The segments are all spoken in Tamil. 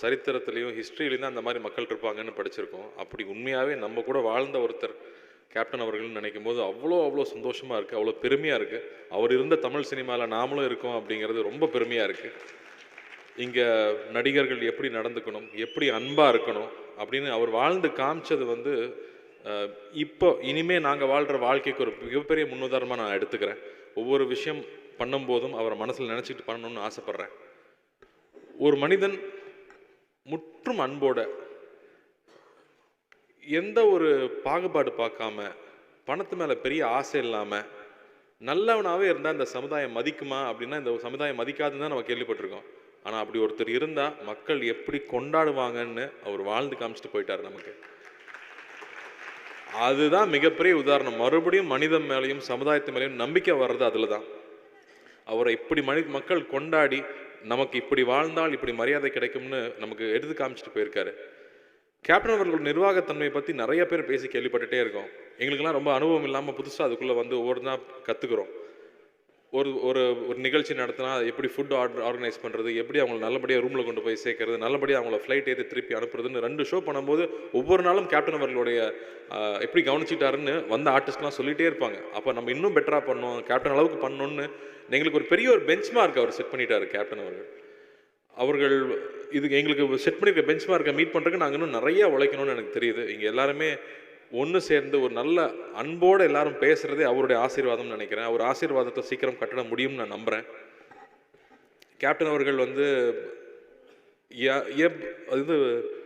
சரித்திரத்துலேயும் ஹிஸ்ட்ரியிலையும் தான் அந்த மாதிரி மக்கள் இருப்பாங்கன்னு படிச்சிருக்கோம். அப்படி உண்மையாகவே நம்ம கூட வாழ்ந்த ஒருத்தர் கேப்டன் அவர்கள்னு நினைக்கும் போது அவ்வளோ அவ்வளோ சந்தோஷமாக இருக்குது அவ்வளோ பெருமையாக இருக்குது அவர் இருந்த தமிழ் சினிமாவில் நாமளும் இருக்கோம் அப்படிங்கிறது ரொம்ப பெருமையாக இருக்குது இங்கே நடிகர்கள் எப்படி நடந்துக்கணும் எப்படி அன்பாக இருக்கணும் அப்படின்னு அவர் வாழ்ந்து காமிச்சது வந்து இப்போ இனிமேல் நாங்கள் வாழ்கிற வாழ்க்கைக்கு ஒரு மிகப்பெரிய முன்னுதாரணமாக நான் எடுத்துக்கிறேன். ஒவ்வொரு விஷயம் பண்ணும்போதும் அவரை மனசில் நினச்சிட்டு பண்ணணும்னு ஆசைப்பட்றேன். ஒரு மனிதன் முற்றும் அன்போட எந்த ஒரு பாகுபாடு பார்க்காம பணத்து மேலே பெரிய ஆசை இல்லாமல் நல்லவனாகவே இருந்தால் இந்த சமுதாயம் மதிக்குமா அப்படின்னா இந்த சமுதாயம் மதிக்காதுன்னு தான் நம்ம கேள்விப்பட்டிருக்கோம். ஆனால் அப்படி ஒருத்தர் இருந்தால் மக்கள் எப்படி கொண்டாடுவாங்கன்னு அவர் வாழ்ந்து காமிச்சிட்டு போயிட்டார் நமக்கு. அதுதான் மிகப்பெரிய உதாரணம். மறுபடியும் மனிதன் மேலேயும் சமுதாயத்து மேலேயும் நம்பிக்கை வர்றது அதில் தான் அவரை இப்படி மனி மக்கள் கொண்டாடி நமக்கு இப்படி வாழ்ந்தால் இப்படி மரியாதை கிடைக்கும்னு நமக்கு எடுத்து காமிச்சிட்டு போயிருக்காரு. கேப்டன் அவர்கள் நிர்வாகத்தன்மையை பற்றி நிறைய பேர் பேசி கேள்விப்பட்டுட்டே இருக்கோம். எங்களுக்கெல்லாம் ரொம்ப அனுபவம் இல்லாமல் புதுசாக அதுக்குள்ளே வந்து ஒவ்வொரு நாள் கற்றுக்குறோம் ஒரு ஒரு ஒரு நிகழ்ச்சி நடத்தினா எப்படி ஃபுட் ஆர்டர் ஆர்கனைஸ் பண்ணுறது எப்படி அவங்களை நல்லபடியாக ரூமில் கொண்டு போய் சேர்க்கறது நல்லபடியாக அவங்கள ஃப்ளைட் ஏற்றி திருப்பி அனுப்புறதுன்னு ரெண்டு ஷோ பண்ணும்போது ஒவ்வொரு நாளும் கேப்டன் அவர்களுடைய எப்படி கவனிச்சிட்டாருன்னு வந்த ஆர்டிஸ்ட்லாம் சொல்லிகிட்டே இருப்பாங்க. அப்போ நம்ம இன்னும் பெட்டராக பண்ணோம் கேப்டன் அளவுக்கு பண்ணணும்னு எங்களுக்கு ஒரு பெரிய ஒரு பெஞ்ச் மார்க் அவர் செட் பண்ணிட்டார் கேப்டன் அவர்கள். அவர்கள் இது எங்களுக்கு செட் பண்ணியிருக்க பெஞ்ச் மார்க்கை மீட் பண்ணுறதுக்கு நாங்கள் இன்னும் நிறைய உழைக்கணும்னு எனக்கு தெரியுது. இங்கே எல்லாருமே ஒன்று சேர்ந்து ஒரு நல்ல அன்போடு எல்லாரும் பேசுகிறதே அவருடைய ஆசீர்வாதம்னு நினைக்கிறேன். அவர் ஆசீர்வாதத்தை சீக்கிரம் கட்டிட முடியும்னு நான் நம்புகிறேன் கேப்டன் அவர்கள் வந்து ய- எப்-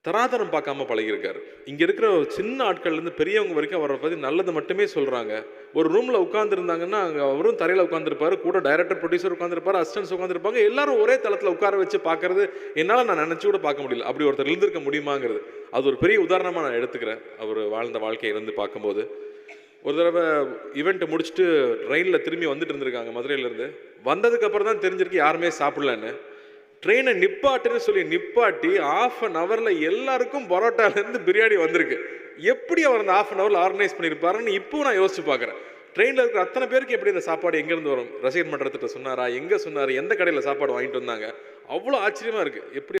தராதரம் பார்க்காம பழகியிருக்காரு. இங்கே இருக்கிற சின்ன ஆட்கள்லேருந்து பெரியவங்க வரைக்கும் அவரை பற்றி நல்லது மட்டுமே சொல்கிறாங்க ஒரு ரூமில் உட்காந்துருந்தாங்கன்னா அங்கே அவரும் தரையில் உட்காந்துருப்பாரு கூட டைரக்டர் ப்ரொடியூசர் உட்காந்துருப்பார் அசிஸ்டன்ஸ் உட்காந்துருப்பாங்க எல்லாரும் ஒரே தளத்தில் உட்கார வச்சு பார்க்கறது என்னால் நான் நினச்சி கூட பார்க்க முடியல. அப்படி ஒருத்தர் இருந்திருக்க முடியுமாங்கிறது. அது ஒரு பெரிய உதாரணமாக நான் எடுத்துக்கிறேன். அவர் வாழ்ந்த வாழ்க்கையை இருந்து பார்க்கும்போது. ஒரு தடவை ஈவெண்ட் முடிச்சுட்டு ட்ரெயினில் திரும்பி வந்துட்டு இருந்திருக்காங்க மதுரையிலேருந்து வந்ததுக்கப்புறம் தான் தெரிஞ்சிருக்கு யாருமே சாப்பிடலன்னு. ட்ரெயினை நிப்பாட்டுன்னு சொல்லி நிப்பாட்டி ஆஃப் அன் ஹவரில் எல்லாருக்கும் பரோட்டாலேருந்து பிரியாணி வந்திருக்கு. எப்படி அவர் அந்த ஆஃப் அன் ஹவரில் ஆர்கனைஸ் பண்ணியிருப்பாருன்னு இப்போ நான் யோசிச்சு பார்க்குறேன். ட்ரெயினில் இருக்கிற அத்தனை பேருக்கு எப்படி இந்த சாப்பாடு எங்கேருந்து வரும்? ரசிகர் மன்றத்திட்ட சொன்னாரா? எங்கே சொன்னார்? எந்த கடையில் சாப்பாடு வாங்கிட்டு வந்தாங்க? அவ்வளோ ஆச்சரியமாக இருக்குது எப்படி